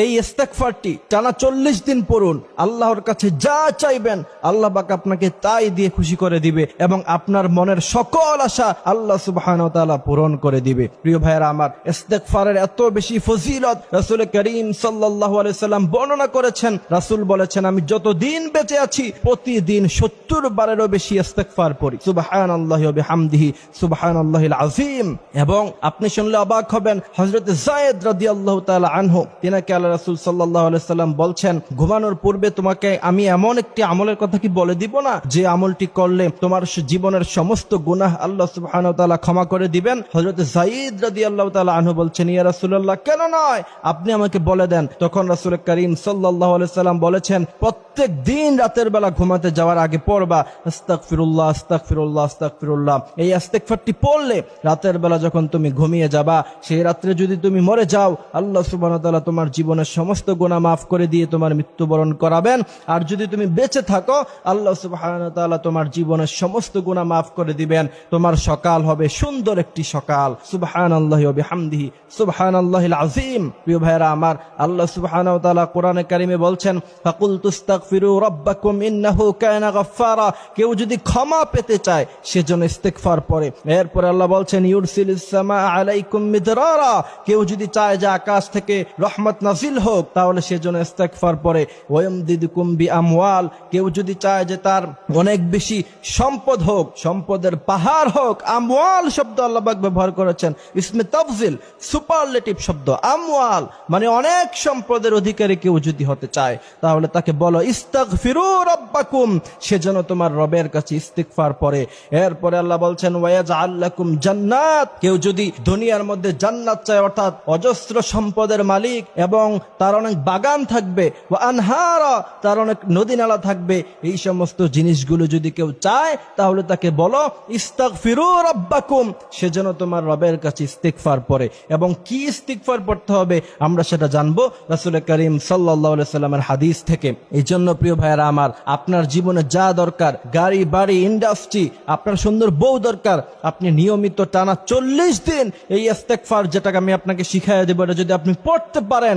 এই ইস্তেকফারটি টানা চল্লিশ দিন পড়ুন, আল্লাহর কাছে যা চাইবেন আল্লাহ পাক আপনাকে তাই দিয়ে খুশি করে দিবে এবং আপনার মনের সকল আশা আল্লাহ সুবহান পূরণ করে দিবে। প্রিয় ভাইয়েরা আমার ইস্তেকফারের এত বেশি ফজিলত রাসূল করিম আলাইহি সাল্লাম বর্ণনা করেছেন। রাসূল বলেছেন, আমি যতদিন বেঁচে আছি, প্রতিদিন সত্তর বারেরও বেশি ইস্তেকফার পড়ি। সুবহানাল্লাহি ওয়া বিহামদিহি, সুবহানাল্লাহিল আজিম এবং আপনি শুনলে অবাক হবেন, হযরত যায়েদ আল্লাহ তাআলা আনহু, তিনাকে আল্লাহ রাসূল আলাইহি সাল্লাম বলছেন, ঘুমানোর পূর্বে তোমাকে আমি এমন একটি আমলের কথা কি বলে দিব না? যে আমলটি করলে তোমার জীবনের সমস্ত গুনাহ আল্লাহ ওয়া ক্ষমা করে দিবেন। হযরত যায়েদ রাদিয়াল্লাহু তাআলা আনহু বলছেন, ইয়া রাসূলুল্লাহ, কেন নয়? আপনি আমাকে বলে দেন। তখন রাসূল করিম আলাইহি সাল্লাম বলেছেন, প্রত্যেক দিন রাতের বেলা ঘুমাতে যাওয়ার আগে পড়বা। আস্তাগফিরুল্লাহ আস্তাগফিরুল্লাহ আস্তাগফিরুল্লাহ। এই ইস্তেগফারটি পড়লে রাতের বেলা যখন তুমি ঘুমিয়ে যাবা, সেই রাত্রে যদি তুমি মরে যাও, আল্লাহ তাআলা তোমার জীবনের সমস্ত গুনাহ মাফ করে দিয়ে তোমার মৃত্যুবরণ করাবেন। আর যদি তুমি বেঁচে থাকো, আল্লাহ তাআলা তোমার জীবনের সমস্ত গুনাহ মাফ করে দিবেন। তোমার সকাল হবে সুন্দর একটি সকাল। সুবহানাল্লাহি ওয়া বিহামদিহি। সুবহানাল্লাহিল আযীম। প্রিয় ভাইরা আমার আল্লাহ সুবহানাহু ওয়া কোরআনে কারিমে বলছেন ফাকুল তুস্তাগফিরু রাব্বাকুম ইন্নাহু কানা গাফফারা। কেউ যদি ক্ষমা পেতে চায় সেজন্য ইস্তেগফার পড়ে। এরপর আল্লাহ বলছেন, ইউরসিলিস সামা আলাইকুম মিদরারা। কেউ যদি চায় যে আকাশ থেকে রহমত নাজিল হোক, তাহলে সেজন্য পরে পড়ে। ওয়ামদিদুকুম বি আমওয়াল কেউ যদি চায় যে তার অনেক বেশি সম্পদ হোক, সম্পদের পাহাড় হোক, আমওয়াল শব্দ আল্লাহ পাক ব্যবহার করেছেন। ইসমে তাফজিল, সুপারলেটিভ শব্দ, আমওয়াল মানে অনেক সম্পদের অধিকারী কেউ যদি হতে চায়, তাহলে তাকে বলো, ইস্তাগফিরু রাব্বাকুম সেজন্য তোমার রবের কাছে ইস্তিগফার পরে এরপরে আল্লাহ বলছেন, ওয়ায়াজআল লাকুম জান্নাত, কেউ যদি দুনিয়ার মধ্যে জান্নাত চায়, অর্থাৎ অজস্র সম্পদের মালিক, এবং তার অনেক বাগান থাকবে ও আনহারা, তার অনেক নদী নালা থাকবে। এই সমস্ত জিনিসগুলো যদি কেউ চায়, তাহলে তাকে বলো, ইস্তাগফিরু রাব্বাকুম সেজন্য তোমার রবের কাছে ইস্তিগফার পরে এবং কি ইস্তিগফার পড়তে হবে, আমরা সেটা জানব রাসূল করিম সাল্লাল্লাহু সাল্লামের হাদিস থেকে। এই জন্য, প্রিয় ভাইয়েরা আমার, আপনার জীবনে যা দরকার, গাড়ি, বাড়ি ইন্ডাস্ট্রি আপনার সুন্দর বউ দরকার, আপনি নিয়মিত টানা চল্লিশ দিন এই ইস্তেকফার যেটাকে আমি আপনাকে শিখাই দেবো, এটা যদি আপনি পড়তে পারেন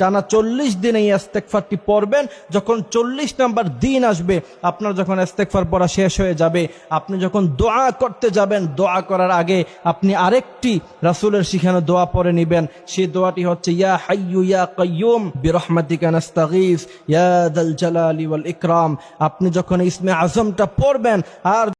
টানা 40 দিন এই ইস্তেগফারটি পড়বেন। যখন 40 নাম্বার দিন আসবে, আপনার যখন ইস্তেগফার পড়া শেষ হয়ে যাবে, আপনি যখন দোয়া করতে যাবেন, দোয়া করার আগে আপনি আরেকটি রাসূলের শিখানো দোয়া পরে নেবেন। সেই দোয়াটি হচ্ছে, ইয়া হাইয়ু ইয়া কাইয়্যুম বিরহমাতিকা ইয়া দাল জালালি ওয়াল ইকরাম। আপনি যখন ইসমে আজমটা পড়বেন, আর